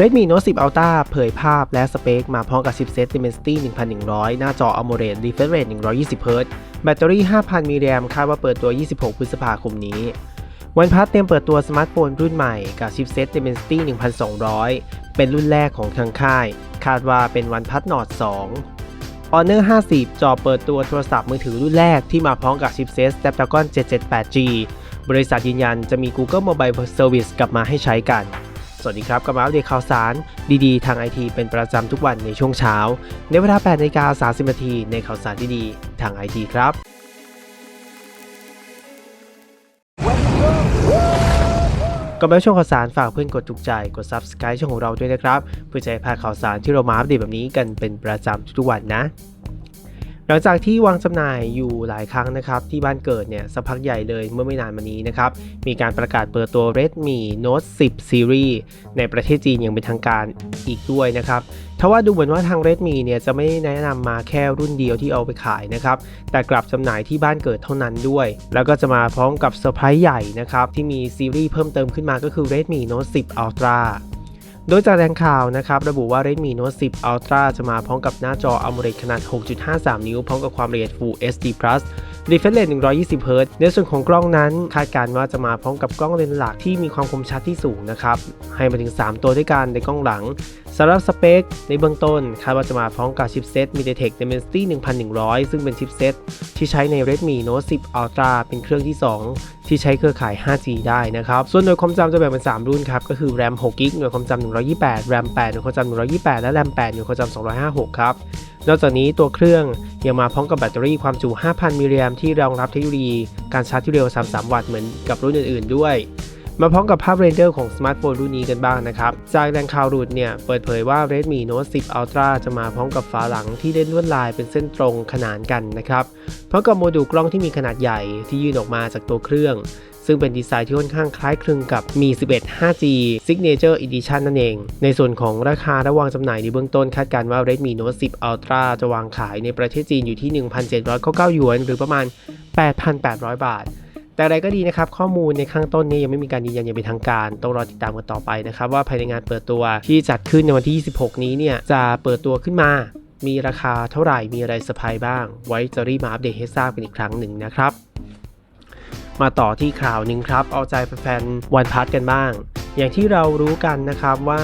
Redmi Note 10 Ultra เผยภาพและสเปค มาพร้อมกับชิปเซต Dimensity 1100 หน้าจอ AMOLED refresh rate 120 Hz แบตเตอรี่ 5,000 มิลลิแอมคาดว่าเปิดตัว 26 พฤษภาคมนี้ วันพัทเตรียมเปิดตัวสมาร์ทโฟนรุ่นใหม่กับชิปเซต Dimensity 1200 เป็นรุ่นแรกของทางค่าย คาดว่าเป็นวันพัท Nord 2 Honor 50 จอเปิดตัวโทรศัพท์มือถือรุ่นแรกที่มาพร้อมกับชิปเซต Snapdragon 778G บริษัทยืนยันจะมี Google Mobile Service กลับมาให้ใช้กัน สวัสดีครับกับมาอัปเดตข่าวสารดีๆ ทางไอทีเป็นประจำทุกวันในช่วงเช้า ในเวลา8นาฬิกา30นาทีในข่าวสารดีๆ ทางไอทีครับ ก่อนไปชมข่าวสารฝากเพื่อนกดถูกใจ กด Subscribe ช่องของเราด้วยนะครับ เพื่อจะให้พาข่าวสารที่เรามาอัปเดตแบบนี้กันเป็นประจำทุกวันนะ หลังจากที่วางจำหน่ายอยู่หลายครั้งนะครับ ที่บ้านเกิดเนี่ยสักพักใหญ่เลยเมื่อไม่นานมานี้นะครับ มีการประกาศเปิดตัว Redmi Note 10 Series ในประเทศจีนอย่างเป็นทางการอีกด้วยนะครับทว่าดูเหมือนว่าทาง Redmi เนี่ยจะไม่แนะนำมาแค่รุ่นเดียวที่เอาไปขายนะครับ แต่กลับจำหน่ายที่บ้านเกิดเท่านั้นด้วย แล้วก็จะมาพร้อมกับเซอร์ไพรส์ใหญ่นะครับที่มีซีรีส์เพิ่มเติมขึ้นมาก็คือ Redmi Note 10 Ultra โดยจากแหล่งข่าวนะครับระบุว่า Redmi Note 10 Ultra จะมาพร้อมกับหน้าจอ AMOLED ขนาด 6.53 นิ้ว พร้อมกับความละเอียด Full HD Plus refresh rate 120 Hz ในส่วนของกล้องนั้น คาดการณ์ว่าจะมาพร้อมกับกล้องเลนส์หลักที่มีความคมชัดที่สูงนะครับ ให้มาถึง 3 ตัวด้วยกันในกล้องหลังสำหรับสเปค ในเบื้องต้น คาดว่าจะมาพร้อมกับชิปเซ็ต MediaTek Dimensity 1100 ซึ่งเป็นชิปเซ็ตที่ใช้ใน Redmi Note 10 Ultra เป็นเครื่องที่ 2ที่ใช้เครือข่าย 5G ได้นะครับ ส่วนหน่วยความจำจะแบ่งเป็น 3 รุ่นครับ ก็คือ RAM 6 g b หน่วยความจำ128 RAM 8 หน่วยความจำ128 และ RAM 8 หน่วยความจำ256 ครับ นอกจากนี้ตัวเครื่องยังมาพร้อมกับแบตเตอรี่ความจุ 5,000 มิลลิแอมที่รองรับเทคโนโลยีการชาร์จที่เร็ว 33 วัตต์เหมือนกับรุ่นอื่น ๆ ด้วย มาพร้อมกับภาพเรนเดอร์ของสมาร์ทโฟนรุ่นนี้กันบ้างนะครับ จากแหล่งข่าวรูดเนี่ย เปิดเผยว่า Redmi Note 10 Ultra จะมาพร้อมกับฝาหลังที่เล่นลวดลายเป็นเส้นตรงขนานกันนะครับพร้อมกับโมดูลกล้องที่มีขนาดใหญ่ที่ยื่นออกมาจากตัวเครื่องซึ่งเป็นดีไซน์ที่ค่อนข้างคล้ายคลึงกับมี 11 5G Signature Edition นั่นเอง ในส่วนของราคาระวางจำหน่ายในเบื้องต้นคาดการณ์ว่า Redmi Note 10 Ultra จะวางขายในประเทศจีนอยู่ที่ 1,799หยวน หรือประมาณ 8,800 บาท แต่อะไรก็ดีนะครับ ข้อมูลในข้างต้นนี้ยังไม่มีการยืนยันอย่างเป็นทางการ ต้องรอติดตามกันต่อไปนะครับ ว่าภายในงานเปิดตัวที่จัดขึ้นในวันที่ 26 นี้เนี่ยจะเปิดตัวขึ้นมา มีราคาเท่าไหร่มีอะไรเซอร์ไพรส์บ้าง ไว้จะรีบมาอัปเดตให้ทราบกันอีกครั้งหนึ่งนะครับ มาต่อที่ข่าวหนึ่งครับ เอาใจแฟนๆวันพัทกันบ้าง อย่างที่เรารู้กันนะครับว่า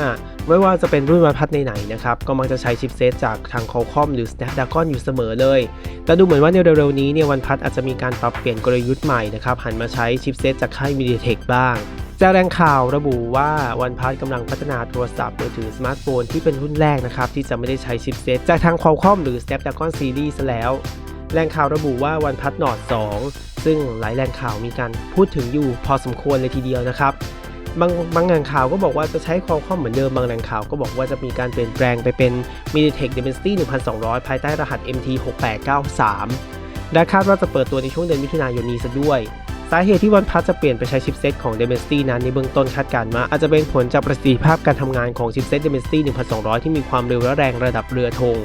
ไม่ว่าจะเป็นรุ่นวันพัทไหนๆนะครับ ก็มักจะใช้ชิปเซตจากทาง Qualcomm หรือ Snapdragon อยู่เสมอเลย แต่ดูเหมือนว่าในเร็วๆนี้เนี่ยวันพัทอาจจะมีการปรับเปลี่ยนกลยุทธ์ใหม่นะครับ หันมาใช้ชิปเซตจากค่าย MediaTek บ้างจากแรงข่าวระบุว่าวันพัทกำลังพัฒนาโทรศัพท์มือถือสมาร์ทโฟนที่เป็นรุ่นแรกนะครับ ที่จะไม่ได้ใช้ชิปเซตจากทาง Qualcomm หรือ Snapdragon Series ซะแล้ว แหล่งข่าวระบุว่าวันพัท Nord 2ซึ่งหลายแหล่งข่าวมีการพูดถึงอยู่พอสมควรเลยทีเดียวนะครับ บางบางแหล่งข่าวก็บอกว่าจะใช้ความข้อมเหมือนเดิม บางแหล่งข่าวก็บอกว่าจะมีการเปลี่ยนแปลงไปเป็น MediaTek Dimensity 1200 ภายใต้รหัส MT 6893 และคาดว่าจะเปิดตัวในช่วงเดือนมิถุนายนนี้ซะด้วย สาเหตุที่วันพัทจะเปลี่ยนไปใช้ชิปเซตของ Dimensity นั้นในเบื้องต้นคาดการณ์ว่าอาจจะเป็นผลจากประสิทธิภาพการทำงานของชิปเซต Dimensity 1200 ที่มีความเร็วและแรงระดับเรือธง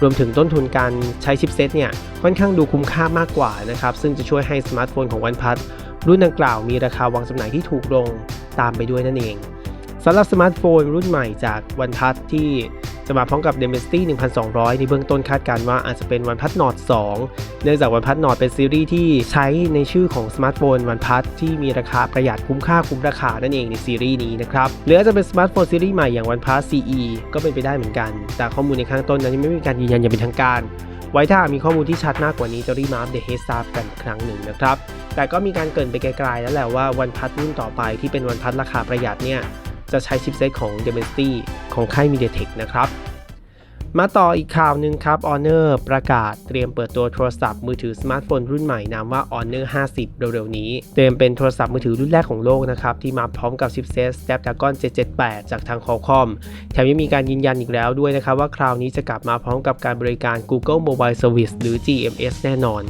รวมถึงต้นทุนการใช้ชิปเซตเนี่ยค่อนข้างดูคุ้มค่ามากกว่านะครับซึ่งจะช่วยให้สมาร์ทโฟนของวันพัทรุ่นดังกล่าวมีราคาวางจำหน่ายที่ถูกลง ตามไปด้วยนั่นเองสำหรับสมาร์ทโฟนรุ่นใหม่จากวันพัทที่จะมาพร้อมกับ Dimensity 1200 ในเบื้องต้นคาดการว่าอาจจะเป็นวันพัท Nord 2เนื่องจากวันพัท Nord เป็นซีรีส์ที่ใช้ในชื่อของสมาร์ทโฟนวันพัทที่มีราคาประหยัดคุ้มค่าคุ้มราคานั่นเองในซีรีส์นี้นะครับหรืออาจจะเป็นสมาร์ทโฟนซีรีส์ใหม่อย่างวันพัท CE ก็เป็นไปได้เหมือนกัน แต่ข้อมูลในข้างต้นนั้นยังไม่มีการยืนยันอย่างเป็นทางการ ไว้ถ้ามีข้อมูลที่ชัดมากกว่านี้จะรีบมาอัปเดตให้ทราบกันอีกครั้งหนึ่งนะครับ แต่ก็มีการเกินไปไกลๆแล้วแหละว่าวันพัทรุ่นต่อไปที่เป็นวันพัทราคาประหยัดเนี่ยจะใช้ชิปเซตของ Dimensity ของค่าย MediaTek นะครับ มาต่ออีกข่าวหนึ่งครับ Honor ประกาศเตรียมเปิดตัวโทรศัพท์มือถือสมาร์ทโฟนรุ่นใหม่นามว่า Honor 50 เร็วๆ นี้ เตรียมเป็นโทรศัพท์มือถือรุ่นแรกของโลกนะครับ ที่มาพร้อมกับชิปเซต Snapdragon 778 จากทาง Qualcomm แถมยังมีการยืนยันอีกแล้วด้วยนะครับว่าคราวนี้จะกลับมาพร้อมกับการบริการ Google Mobile Service หรือ GMS แน่นอน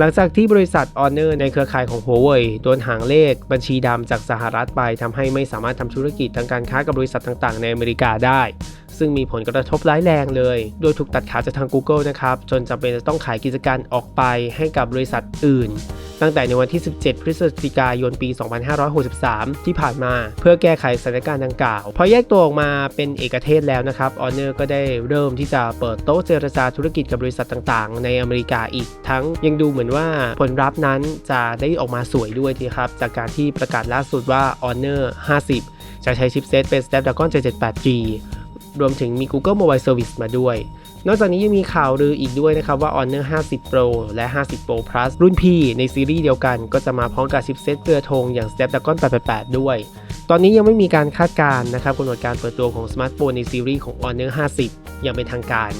หลังจากที่บริษัท Honor ในเครือข่ายของ Huawei โดนหางเลขบัญชีดำจากสหรัฐไปทำให้ไม่สามารถทำธุรกิจทางการค้ากับบริษัทต่างๆ ในอเมริกาได้ ซึ่งมีผลกระทบร้ายแรงเลย โดยถูกตัดขาดจากทาง Google นะครับ จนจำเป็นจะต้องขายกิจการออกไปให้กับบริษัทอื่น ตั้งแต่ในวันที่ 17 พฤศจิกายนปี 2563 ที่ผ่านมาเพื่อแก้ไขสถานการณ์ดังกล่าว พอแยกตัวออกมาเป็นเอกเทศแล้วนะครับ Honor ก็ได้เริ่มที่จะเปิดโต๊ะเจรจาธุรกิจกับบริษัทต่างๆ ในอเมริกาอีกทั้งยังดูเหมือนว่าผลลัพธ์นั้นจะได้ออกมาสวยด้วยทีครับ จากการที่ประกาศล่าสุดว่า Honor 50 จะใช้ชิปเซตเป็น Snapdragon 778G รวมถึงมี Google Mobile Service มาด้วย นอกจากนี้ยังมีข่าวลืออีกด้วยนะครับว่า Honor 50 Pro และ 50 Pro Plus รุ่นพี่ในซีรีส์เดียวกันก็จะมาพร้อมกับชิปเซตเรือธงอย่าง Snapdragon 888 ด้วย ตอนนี้ยังไม่มีการคาดการณ์นะครับกำหนดการเปิดตัวของสมาร์ทโฟนในซีรีส์ของ Honor 50 อย่างเป็นทางการ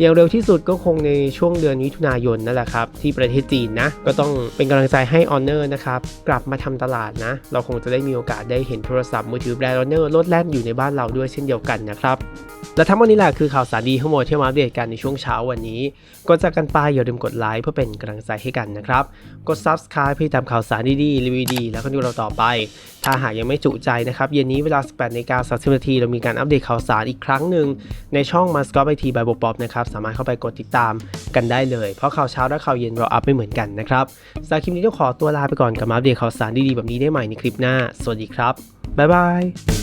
อย่างเร็วที่สุดก็คงในช่วงเดือนมิถุนายนนั่นแหละครับ ที่ประเทศจีนนะ ก็ต้องเป็นกำลังใจให้ออนเนอร์นะครับ กลับมาทำตลาดนะ เราคงจะได้มีโอกาสได้เห็นโทรศัพท์มือถือแบรนด์ออนเนอร์ลดแล่นอยู่ในบ้านเราด้วยเช่นเดียวกันนะครับ และทั้งหมดนี้แหละคือข่าวสารดีทั้งหมดที่มาอัปเดตกันในช่วงเช้าวันนี้ก่อนจากกันไปอย่าลืมกดไลค์เพื่อเป็นกำลังใจให้กันนะครับ กด Subscribe เพื่อตามข่าวสารดีๆรีวิวดีแล้วก็ดูเราต่อไป ถ้าหากยังไม่จุใจนะครับเย็นนี้เวลา 18นาฬิกา30นาทีเรามีการอัปเดตข่าวสารอีกครั้งหนึ่งในช่อง m a s c o t IT by Bob Bob นะครับสามารถเข้าไปกดติดตามกันได้เลย เพราะข่าวเช้าและข่าวเย็นเราอัพไม่เหมือนกันนะครับสำหรับคลิปนี้ต้องขอตัวลาไปก่อนกับมาอัปเดตข่าวสารดีๆแบบนี้ได้ใหม่ในคลิปหน้า สวัสดีครับบ๊ายบาย